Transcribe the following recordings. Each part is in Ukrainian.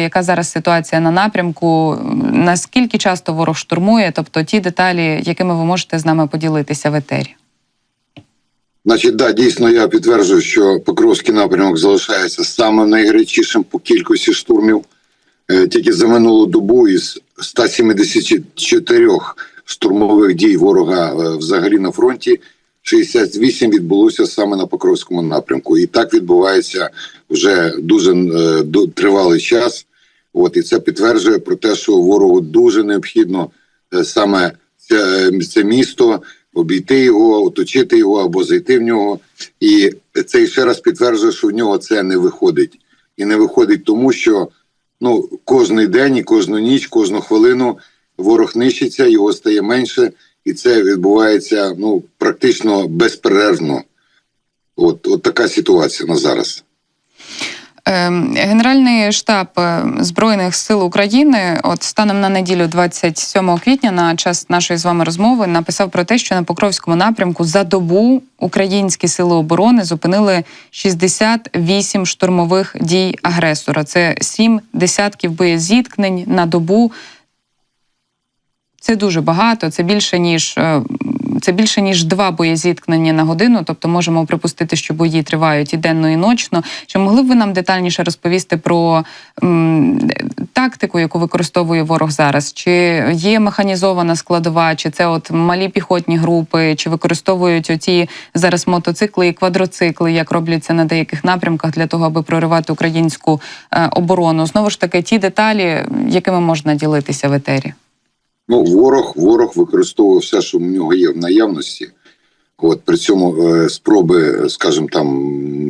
розказати, яка зараз ситуація на напрямку, наскільки часто ворог штурмує, тобто ті деталі, якими ви можете з нами поділитися в етері. Значить, да, дійсно, я підтверджую, що Покровський напрямок залишається самим найгарячішим по кількості штурмів. Е, Тільки за минулу добу із 174 штурмових дій ворога е, взагалі на фронті 68 відбулося саме на Покровському напрямку. І так відбувається вже дуже е, тривалий час. От і це підтверджує про те, що ворогу дуже необхідно е, саме це, е, це місто, обійти його, оточити його або зайти в нього. І це ще раз підтверджує, що в нього це не виходить. І не виходить тому, що ну кожний день і кожну ніч, кожну хвилину ворог нищиться, його стає менше, і це відбувається ну практично безперервно. От, от така ситуація на зараз. Ем, Генеральний штаб е, Збройних сил України, от станом на неділю, 27 квітня, на час нашої з вами розмови, написав про те, що на Покровському напрямку за добу українські сили оборони зупинили 68 штурмових дій агресора. Це сім десятків боєзіткнень на добу. Це дуже багато. Це більше ніж е, це більше ніж два боєзіткнення на годину. Тобто можемо припустити, що бої тривають і денно, і ночно. Чи могли б ви нам детальніше розповісти про м, тактику, яку використовує ворог зараз? Чи є механізована складова, чи це от малі піхотні групи, чи використовують оті зараз мотоцикли і квадроцикли, як роблять це на деяких напрямках для того, аби проривати українську е, оборону? Знову ж таки, ті деталі, якими можна ділитися в етері. Ну, ворог, ворог використовує все, що в нього є в наявності. От при цьому е, спроби, скажімо, там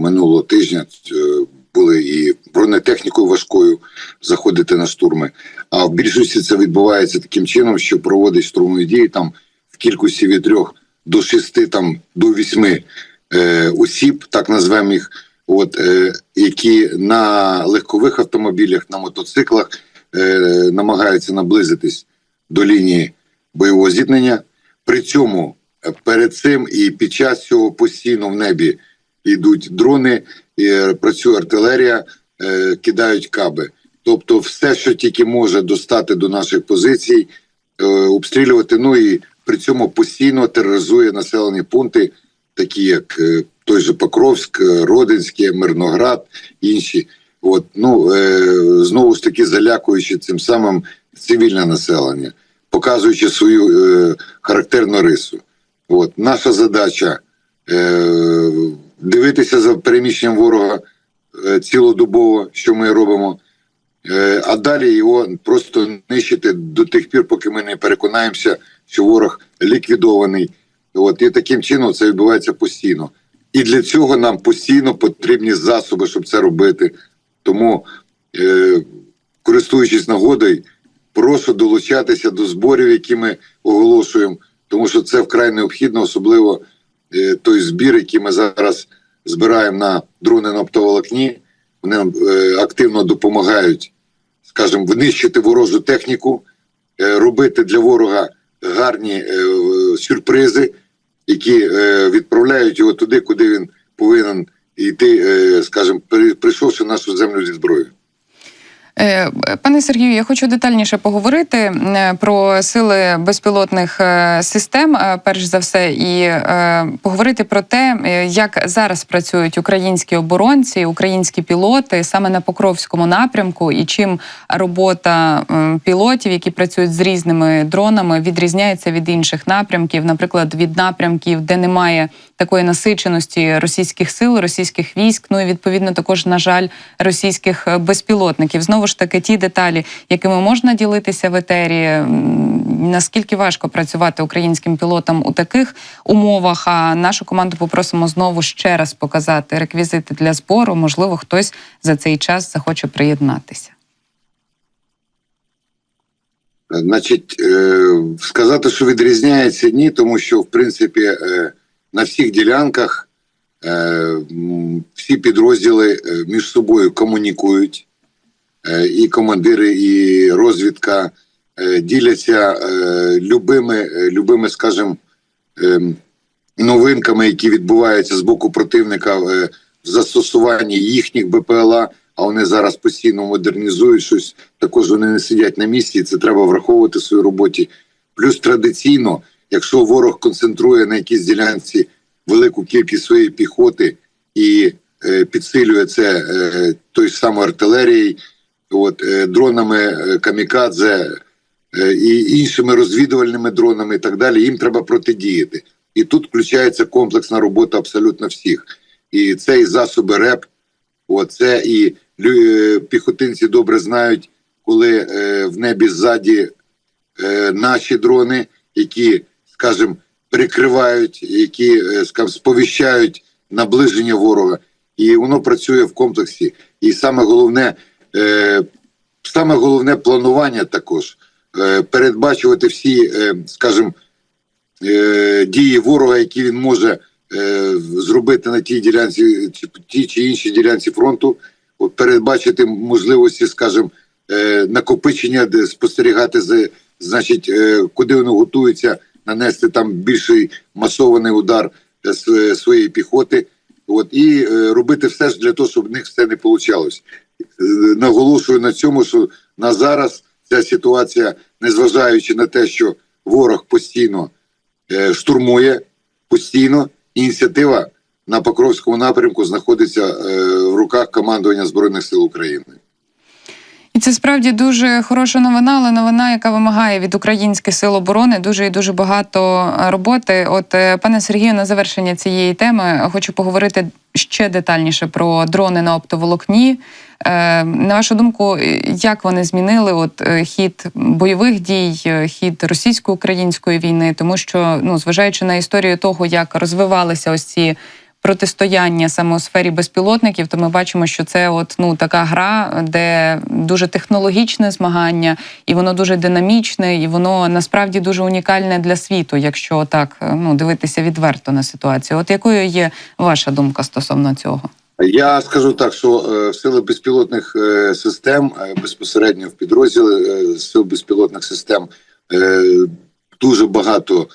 минулого тижня е, були і бронетехнікою важкою заходити на штурми. А в більшості це відбувається таким чином, що проводить штурмові дії там в кількості від трьох до шести, там до вісьми е, осіб, так назвемо їх, от е, які на легкових автомобілях, на мотоциклах е, намагаються наблизитись до лінії бойового зіткнення. При цьому е, перед цим і під час цього постійно в небі йдуть дрони, і е, працює артилерія, е, кидають каби. Тобто, все, що тільки може достати до наших позицій, обстрілювати. Ну і при цьому постійно тероризує населені пункти, такі як той же Покровськ, Родинське, Мирноград, інші. От ну знову ж таки залякуючи цим самим цивільне населення, показуючи свою е, характерну рису. От наша задача е, дивитися за переміщенням ворога е, цілодобово, що ми робимо. Е, а далі його просто нищити до тих пір, поки ми не переконаємося, що ворог ліквідований. От і таким чином це відбувається постійно. І для цього нам постійно потрібні засоби, щоб це робити. Тому, е, користуючись нагодою, прошу долучатися до зборів, які ми оголошуємо, тому що це вкрай необхідно, особливо е, той збір, який ми зараз збираємо на дрони на оптоволокні. Вони нам е, активно допомагають, скажімо, винищити ворожу техніку, е, робити для ворога гарні сюрпризи, які відправляють його туди, куди він повинен йти, скажімо, при- прийшовши нашу землю зі зброєю. Е, Пане Сергію, я хочу детальніше поговорити е, про сили безпілотних е, систем, перш за все, і поговорити про те, як зараз працюють українські оборонці, українські пілоти саме на Покровському напрямку, і чим робота пілотів, які працюють з різними дронами, відрізняється від інших напрямків, наприклад, від напрямків, де немає такої насиченості російських сил, російських військ, ну і відповідно також, на жаль, російських е, безпілотників. Знову ж таки, ті деталі, якими можна ділитися в етері, наскільки важко працювати українським пілотам у таких умовах. А нашу команду попросимо знову ще раз показати реквізити для збору. Можливо, хтось за цей час захоче приєднатися. Значить, е, сказати, що відрізняється, ні, тому що в принципі е, на всіх ділянках е, всі підрозділи е, між собою комунікують, е, і командири, і розвідка е, діляться е, любими, е, любими, скажімо, ем, новинками, які відбуваються з боку противника е, в застосуванні їхніх БПЛА, а вони зараз постійно модернізують щось. Також вони не сидять на місці, і це треба враховувати в своїй роботі. Плюс традиційно, якщо ворог концентрує на якійсь ділянці велику кількість своєї піхоти і е, підсилює це е, той ж самою артилерією, от, е, дронами е, камікадзе е, і іншими розвідувальними дронами і так далі, їм треба протидіяти. І тут включається комплексна робота абсолютно всіх. І це і засоби РЕП, от, це і е, піхотинці добре знають, коли е, в небі ззаді е, наші дрони, які, скажімо, прикривають, які е, скажімо, сповіщають наближення ворога, і воно працює в комплексі. І саме головне, е, саме головне планування також е, передбачувати всі, е, скажімо, е, дії ворога, які він може е, зробити на тій ділянці, чи тій чи іншій ділянці фронту, передбачити можливості, скажімо, е, накопичення, де спостерігати за, значить, е, куди вони готуються нанести там більший масований удар е, своєї піхоти. От і е, робити все ж для того, щоб в них все не вийшло. Наголошую на цьому, що на зараз ця ситуація, незважаючи на те, що ворог постійно е, штурмує, постійно ініціатива на Покровському напрямку знаходиться е, в руках командування Збройних сил України. Це справді дуже хороша новина, але новина, яка вимагає від українських сил оборони дуже і дуже багато е, роботи. От е, пане Сергію, на завершення цієї теми хочу поговорити ще детальніше про дрони на оптоволокні. Е, На вашу думку, як вони змінили от хід бойових дій, хід російсько-української війни, тому що ну зважаючи на історію того, як розвивалися ось ці протистояння саме у сфері безпілотників, то ми бачимо, що це от ну така гра, де дуже технологічне змагання, і воно дуже динамічне, і воно насправді дуже унікальне для світу, якщо так ну дивитися відверто на ситуацію. От якою є ваша думка стосовно цього? Я скажу так, що е, сили безпілотних е, систем е, безпосередньо в підрозділи е, сил безпілотних систем дуже багато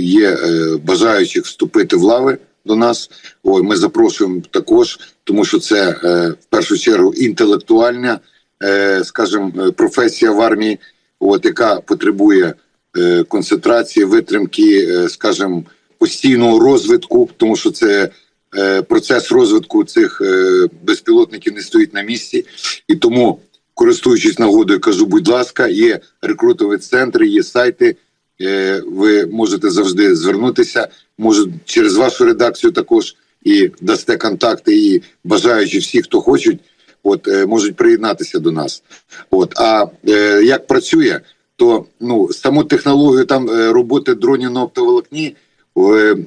є е, бажаючих вступити в лави до нас. Ой, ми запрошуємо також, тому що це е, в першу чергу інтелектуальна, е, скажімо, е, професія в армії, от яка потребує е, концентрації, витримки, е, скажімо, постійного розвитку, тому що це е, процес розвитку цих е, безпілотників не стоїть на місці, і тому, користуючись нагодою, кажу, будь ласка, є рекрутові центри, є сайти. Е, Ви можете завжди звернутися. Може через вашу редакцію також і дасте контакти, і бажаючи всі, хто хочуть, от е, можуть приєднатися до нас. От а е, як працює, то ну саму технологію там роботи дронів на оптоволокні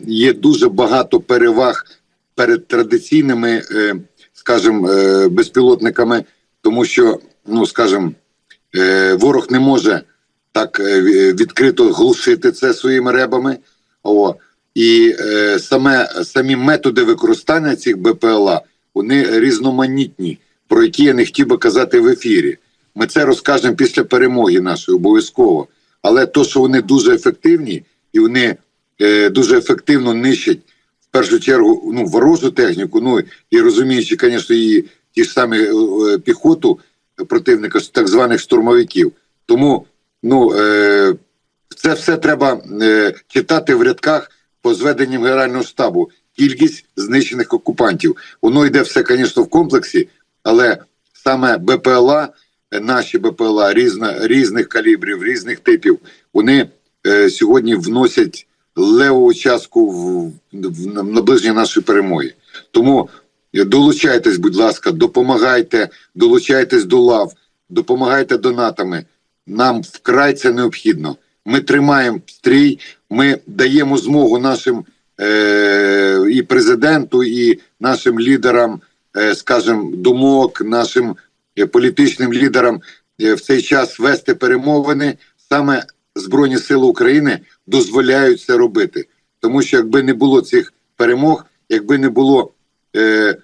є дуже багато переваг перед традиційними, скажімо, безпілотниками, тому що, ну скажімо, ворог не може так е, відкрито глушити це своїми ребами. О, і е, саме самі методи використання цих БПЛА вони різноманітні, про які я не хотів би казати в ефірі. Ми це розкажемо після перемоги нашої обов'язково. Але то, що вони дуже ефективні і вони е, дуже ефективно нищать в першу чергу ну, ворожу техніку, ну і розуміючи, звісно, і ті ж самі е, е, піхоту противника, так званих штурмовиків. Тому ну, е, це все треба е, читати в рядках по зведенням Генерального штабу. Кількість знищених окупантів. Воно йде все, звісно, в комплексі, але саме БПЛА, наші БПЛА різна, різних калібрів, різних типів, вони е, сьогодні вносять леву частку в, в наближення нашої перемоги. Тому долучайтесь, будь ласка, допомагайте, долучайтесь до лав, допомагайте донатами. Нам вкрай це необхідно. Ми тримаємо стрій, ми даємо змогу нашим е, і президенту, і нашим лідерам, е, скажімо, думок, нашим е, політичним лідерам е, в цей час вести перемовини. Саме Збройні Сили України дозволяють це робити. Тому що якби не було цих перемог, якби не було е,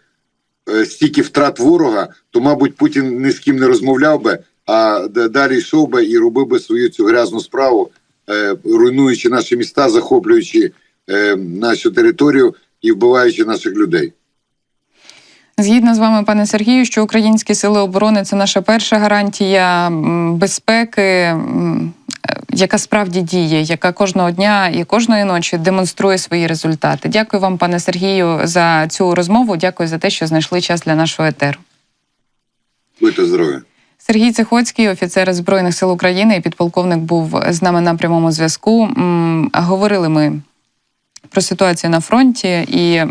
е, стільки втрат ворога, то, мабуть, Путін ні з ким не розмовляв би, а далі йшов би і робив би свою цю грязну справу, е, руйнуючи наші міста, захоплюючи е, нашу територію і вбиваючи наших людей. Згідно з вами, пане Сергію, що українські сили оборони це наша перша гарантія безпеки, е, яка справді діє, яка кожного дня і кожної ночі демонструє свої результати. Дякую вам, пане Сергію, за цю розмову. Дякую за те, що знайшли час для нашого етеру. Будьте здорові. Сергій Цихоцький, офіцер збройних сил України і підполковник, був з нами на прямому зв'язку. Говорили ми про ситуацію на фронті, і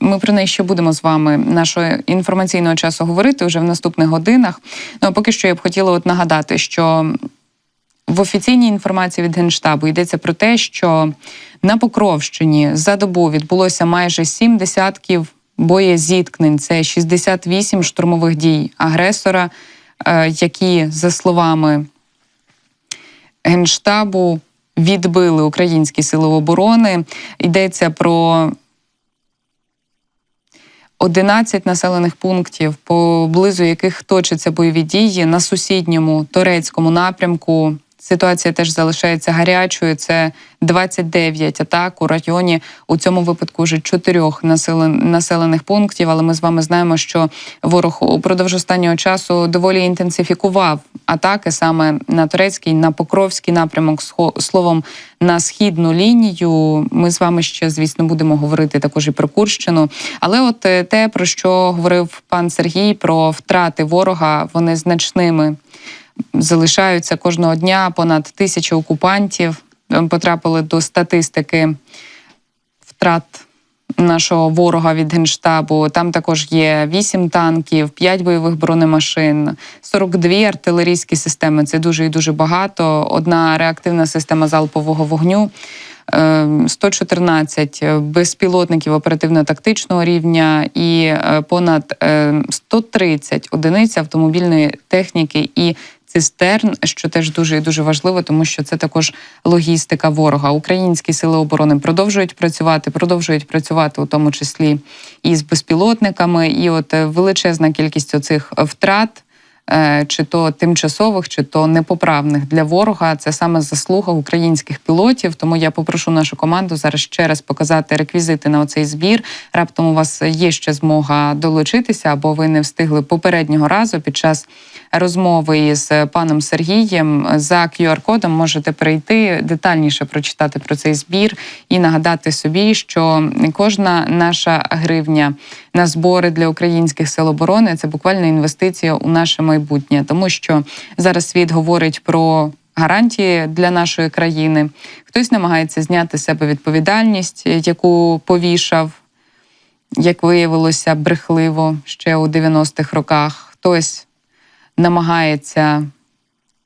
ми про неї ще будемо з вами нашого інформаційного часу говорити вже в наступних годинах. Ну а поки що я б хотіла от нагадати, що в офіційній інформації від Генштабу йдеться про те, що на Покровщині за добу відбулося майже сім десятків боєзіткнень. Це 68 штурмових дій агресора, які, за словами Генштабу, відбили українські сили оборони. Йдеться про 11 населених пунктів, поблизу яких точаться бойові дії на сусідньому турецькому напрямку. Ситуація теж залишається гарячою. Це 29 атак у районі. У цьому випадку вже чотирьох населен- населених пунктів. Але ми з вами знаємо, що ворог упродовж останнього часу доволі інтенсифікував атаки саме на турецький, на покровський напрямок. словом, на східну лінію. Ми з вами ще, звісно, будемо говорити також і про Курщину. Але от е, те, про що говорив пан Сергій, про втрати ворога, вони значними залишаються кожного дня. Понад тисяча окупантів е, потрапили до статистики втрат нашого ворога від генштабу. Там також є 8 танків, 5 бойових бронемашин, 42 артилерійські системи. Це дуже і дуже багато. Одна реактивна система залпового вогню. е, 114 безпілотників оперативно-тактичного рівня і е, понад е, 130 одиниць автомобільної техніки і цистерн, що теж дуже і дуже важливо, тому що це також логістика ворога. Українські сили оборони продовжують працювати, продовжують працювати у тому числі і з безпілотниками. І от е, величезна кількість оцих втрат. Е, Чи то тимчасових, чи то непоправних для ворога, це саме заслуга українських пілотів. Тому я попрошу нашу команду зараз ще раз показати реквізити на оцей збір. Раптом у вас є ще змога долучитися, або ви не встигли попереднього разу під час розмови із паном Сергієм за QR-кодом можете перейти детальніше прочитати про цей збір і нагадати собі, що кожна наша гривня на збори для українських сил оборони це буквально інвестиція у наше майбутнє, тому що зараз світ говорить про. Гарантії для нашої країни хтось намагається зняти з себе відповідальність, яку повішав, як виявилося, брехливо ще у 90-х роках. Хтось намагається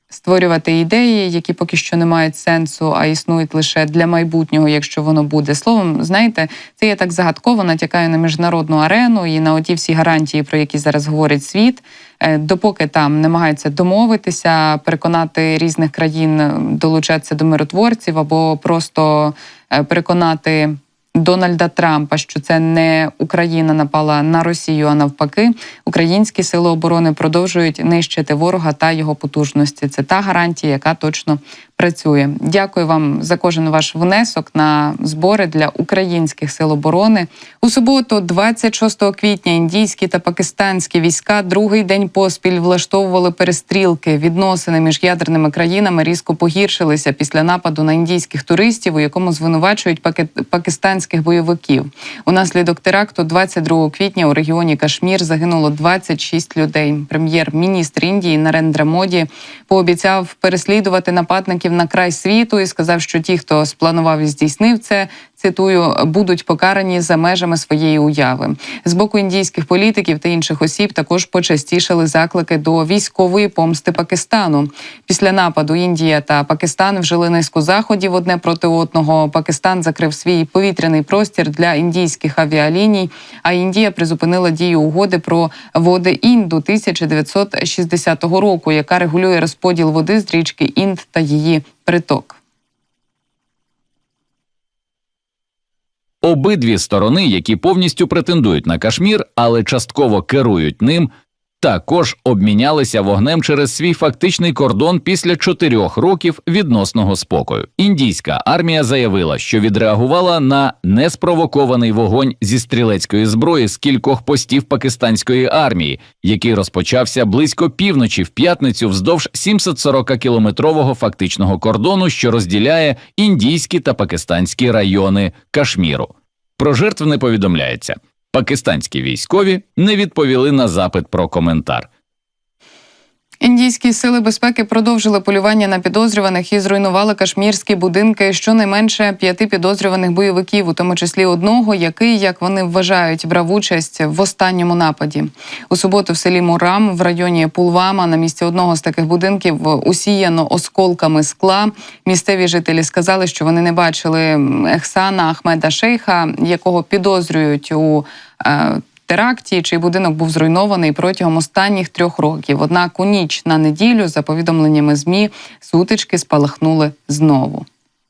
створювати ідеї, які поки що не мають сенсу, а існують лише для майбутнього, якщо воно буде. Словом, знаєте, це я так загадково натякаю на міжнародну арену і на оті всі гарантії, про які зараз говорить світ. Е, Допоки там намагаються домовитися, переконати різних країн долучатися до миротворців або просто е, переконати. Дональда Трампа, що це не Україна напала на Росію, а навпаки, українські сили оборони продовжують нищити ворога та його потужності. Це та гарантія, яка точно працює. Дякую вам за кожен ваш внесок на збори для українських сил оборони. У суботу, 26 квітня, індійські та пакистанські війська другий день поспіль влаштовували перестрілки. Відносини між ядерними країнами різко погіршилися після нападу на індійських туристів, у якому звинувачують паки- пакистанських бойовиків. Унаслідок теракту 22 квітня у регіоні Кашмір загинуло 26 людей. Прем'єр-міністр Індії Нарендра Моді пообіцяв переслідувати нападників на край світу і сказав, що ті, хто спланував і здійснив це, цитую, будуть покарані за межами своєї уяви. З боку індійських політиків та інших осіб також почастішали заклики до військової помсти Пакистану. Після нападу Індія та Пакистан вжили низку заходів одне проти одного. Пакистан закрив свій повітряний простір для індійських авіаліній. А Індія призупинила дію угоди про води Інду 1960 року, яка регулює розподіл води з річки Інд та її приток. Обидві сторони, які повністю претендують на Кашмір, але частково керують ним, також обмінялися вогнем через свій фактичний кордон після чотирьох років відносного спокою. Індійська армія заявила, що відреагувала на неспровокований вогонь зі стрілецької зброї з кількох постів пакистанської армії, який розпочався близько півночі в п'ятницю вздовж 740-кілометрового фактичного кордону, що розділяє індійські та пакистанські райони Кашміру. Про жертв не повідомляється. Пакистанські військові не відповіли на запит про коментар. Індійські сили безпеки продовжили полювання на підозрюваних і зруйнували кашмірські будинки щонайменше п'яти підозрюваних бойовиків, у тому числі одного, який, як вони вважають, брав участь в останньому нападі. У суботу в селі Мурам в районі Пулвама на місці одного з таких будинків усіяно осколками скла. Місцеві жителі сказали, що вони не бачили Ехсана Ахмеда Шейха, якого підозрюють у. Теракті, чий будинок був зруйнований протягом останніх трьох років. Однак у ніч на неділю, за повідомленнями змі, сутички спалахнули знову.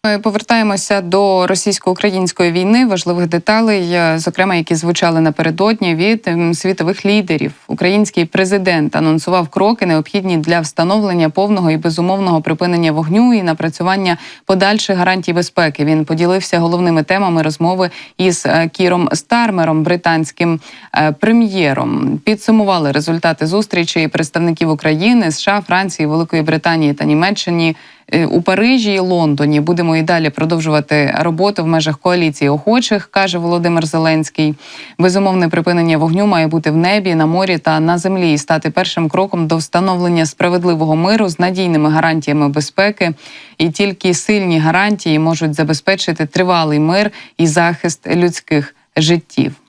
Ми повертаємося до російсько-української війни. Важливих деталей, е, зокрема, які звучали напередодні від світових лідерів. Український президент анонсував кроки, необхідні для встановлення повного і безумовного припинення вогню і напрацювання подальших гарантій безпеки. Він поділився головними темами розмови із е, Кіром Стармером, британським е, прем'єром. Підсумували результати зустрічі представників України, США, Франції, Великої Британії та Німеччині е, у Парижі і Лондоні. Будемо і далі продовжувати роботу в межах коаліції охочих, каже Володимир Зеленський. Безумовне припинення вогню має бути в небі, на морі та на землі і стати першим кроком до встановлення справедливого миру з надійними гарантіями безпеки. І тільки сильні гарантії можуть забезпечити тривалий мир і захист людських життів.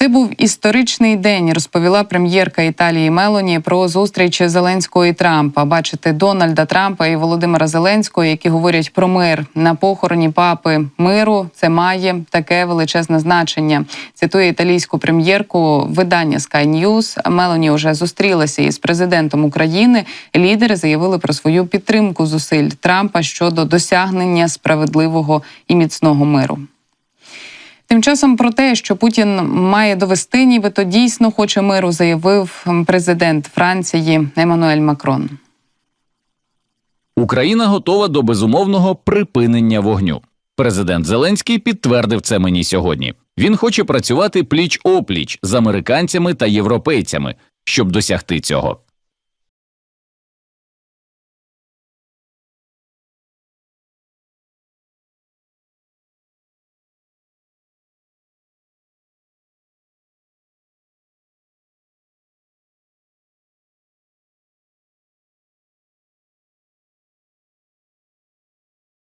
Це був історичний день, розповіла прем'єрка Італії Мелоні про зустріч Зеленського і Трампа. Бачити Дональда Трампа і Володимира Зеленського, які говорять про мир на похороні папи миру. Це має таке величезне значення. Цитує італійську прем'єрку видання Sky News. Мелоні вже зустрілася із президентом України. Лідери заявили про свою підтримку зусиль Трампа щодо досягнення справедливого і міцного миру. Тим часом про те, що Путін має довести, нібито дійсно хоче миру, заявив президент Франції Еммануель Макрон. Україна готова до безумовного припинення вогню. Президент Зеленський підтвердив це мені сьогодні. Він хоче працювати пліч опліч з американцями та європейцями, щоб досягти цього.